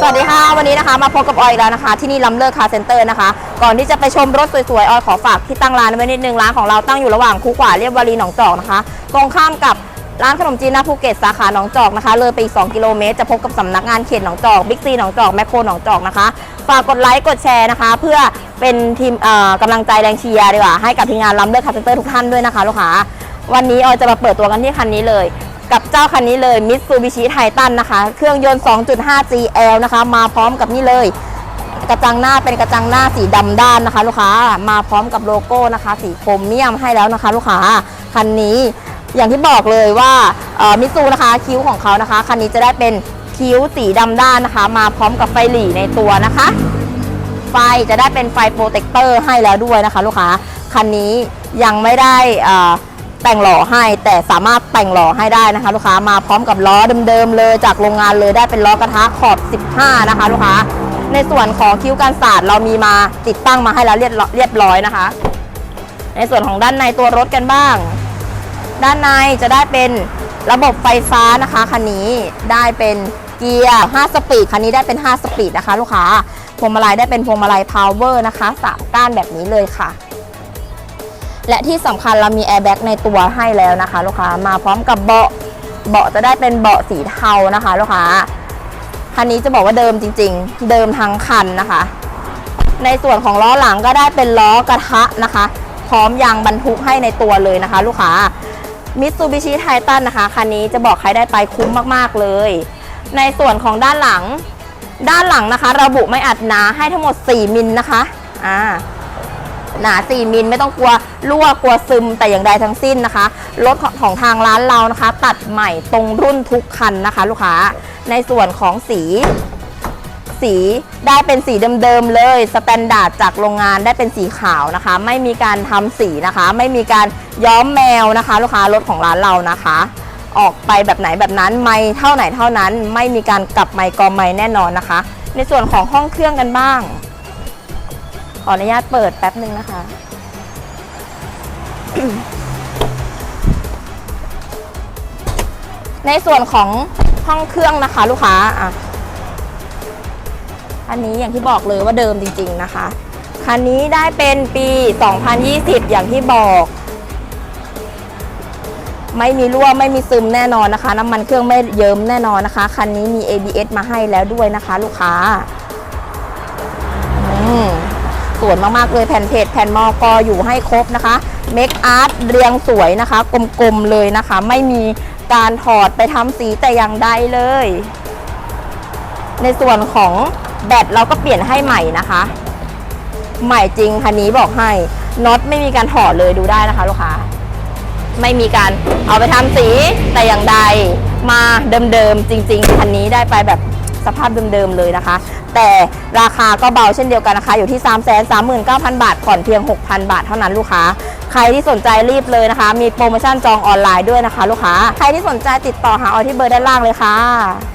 สวัสดีค่ะ วันนี้นะคะมาพบกับออยแล้วนะคะ ที่นี่ล้ำเลิศคาเซ็นเตอร์นะคะ ก่อนที่จะไปชมรถสวยๆ ออยขอฝากที่ตั้งร้านไว้นิดนึง ร้านของเราตั้งอยู่ระหว่างคูขวาเรียบวารีหนองจอกนะคะ ตรงข้ามกับร้านขนมจีนหน้าภูเก็ตสาขาหนองจอกนะคะ เลยไปอีก 2 กิโลเมตร จะพบกับสำนักงานเขตหนองจอกบิ๊กซีหนองจอกแมคโครหนองจอกนะคะ ฝากกดไลค์กดแชร์นะคะ เพื่อเป็นทีมเอ่อกำลังใจแรงเชียร์ดีกว่าให้กับทีมงานล้ำเลิศคาเซ็นเตอร์ทุกท่านด้วยนะคะลูกค้าวันนี้ออยจะมาเปิดตัวกันที่คันนี้เลย กับเจ้าคันนี้เลย Mitsubishi Titan นะคะ เครื่องยนต์ 2.5 GL นะคะ มาพร้อมกับนี่เลย กระจังหน้าเป็นกระจังหน้าสีดำด้านนะคะ ลูกค้ามาพร้อมกับโลโก้นะคะ สีโครเมียมให้แล้วนะคะ ลูกค้าคันนี้อย่างที่บอกเลยว่ามิซูนะคะคิ้วของเขานะคะคันนี้จะได้เป็นคิ้วสีดำด้านนะคะ มาพร้อมกับไฟหลีในตัวนะคะ ไฟจะได้เป็นไฟโปรเทคเตอร์ให้แล้วด้วยนะคะ ลูกค้าคันนี้ยังไม่ได้อ่อ แต่งหล่อให้แต่สามารถแต่งหล่อให้ได้นะคะ ลูกค้ามาพร้อมกับล้อเดิมๆเลยจากโรงงานเลยได้เป็นล้อกระทะขอบ 15 นะคะ ลูกค้า ในส่วนของคิ้วกันศาสตร์เรามีมาติดตั้งมาให้แล้วเรียบเรียบร้อยนะคะ ในส่วนของด้านในตัวรถกันบ้าง ด้านในจะได้เป็นระบบไฟฟ้านะคะคันนี้ได้เป็นเกียร์ 5 สปีดคันนี้ได้เป็น 5 สปีดนะคะ ลูกค้าพวงมาลัยได้เป็นพวงมาลัยพาวเวอร์นะคะสามก้านแบบนี้เลยค่ะ และที่สำคัญเรามีแอร์แบ็กในตัวให้แล้วนะคะ ลูกค้ามาพร้อมกับเบาะเบาะจะได้เป็นเบาะสีเทานะคะ ลูกค้าคันนี้จะบอกว่าเดิมจริง ๆ เดิมทั้งคันนะคะ ในส่วนของล้อหลังก็ได้เป็นล้อกระทะนะคะ พร้อมยางบรรทุกให้ในตัวเลยนะคะ ลูกค้ามิตซูบิชิไททันนะคะคันนี้จะบอกใครได้ไปคุ้มมากๆเลย ในส่วนของด้านหลัง ด้านหลังนะคะ ระบุไม่อัดหนาให้ทั้งหมด 4 มิลนะคะอ่า หนา 4 มิลไม่ต้องกลัวรั่วกลัวซึมแต่อย่างใดทั้งสิ้นนะคะ รถของทางร้านเรานะคะ ตัดใหม่ตรงรุ่นทุกคันนะคะ ลูกค้าในส่วนของสีสีได้เป็นสีเดิมๆเลยสแตนดาร์ดจากโรงงานได้เป็นสีขาวนะคะ ไม่มีการทำสีนะคะ ไม่มีการย้อมแมวนะคะ ลูกค้ารถของร้านเรานะคะ ออกไปแบบไหนแบบนั้นไม่เท่าไหนเท่านั้น ไม่มีการกลับไมค์กอไมค์แน่นอนนะคะ ในส่วนของห้องเครื่องกันบ้าง ขออนุญาตเปิดแป๊บหนึ่งนะคะ ในส่วนของห้องเครื่องนะคะ ลูกค้าอะคันนี้อย่างที่บอกเลยว่าเดิมจริง ๆ นะคะคันนี้ได้เป็นปี 2020 อย่างที่บอก ไม่มีรั่วไม่มีซึมแน่นอนนะคะ น้ำมันเครื่องไม่เยิ้มแน่นอนนะคะ คันนี้มี ABS มาให้แล้วด้วยนะคะ ลูกค้า สวยมากๆเลยแผ่นเพจแผ่นมอกออยู่ให้ครบนะคะเมคอาร์ตเรียงสวยนะคะ กลมๆเลยนะคะ ไม่มีการถอดไปทำสีแต่อย่างใดเลย ในส่วนของแบตเราก็เปลี่ยนให้ใหม่นะคะ ใหม่จริงคันนี้บอกให้น็อตไม่มีการถอดเลยดูได้นะคะลูกค้าไม่มีการเอาไปทำสีแต่อย่างใดมาเดิมๆจริง ๆคันนี้ได้ไปแบบ สภาพเดิมๆเลยนะคะ แต่ราคาก็เบาเช่นเดียวกันนะคะ อยู่ที่ 3 3 9 0 0 0 บาท ผ่อนเพียง 6,000 บาทเท่านั้นลูกค้า ใครที่สนใจรีบเลยนะคะ มีโปรโมชั่นจองออนไลน์ด้วยนะคะ ลูกค้า ใครที่สนใจติดต่อหาออที่เบอร์ด้านล่างเลยค่ะ